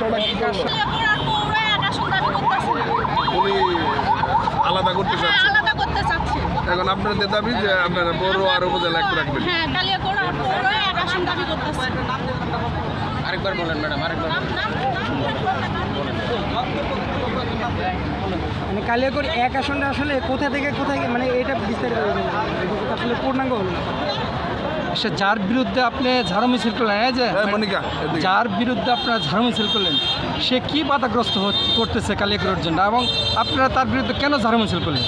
সমস্যাটা কি করল কালিয়াকোট আর পৌর এক আসন দাবি করতেছে উনি আলাদা করতে হ্যাঁ এখন আপনাদের দাবি যে আপনারা বড় আর উপজেলা রাখবেন। হ্যাঁ এক করতেছে আরেকবার বলেন ম্যাডাম আরেকবার মানে এক আসনটা আসলে কোথা থেকে কোথায় মানে এটা বিস্তারিত। আসলে পূর্ণাঙ্গ হলো না। সে যার বিরুদ্ধে আপনি ঝাড়ু মিছিল করলেন এই যে মনিকা, যার বিরুদ্ধে আপনারা ঝাড়ু মিছিল করলেন সে কি বাধাগ্রস্ত করতেছে কালিয়াকড়ের জন্য এবং আপনারা তার বিরুদ্ধে কেন ঝাড়ু মিছিল করলেন?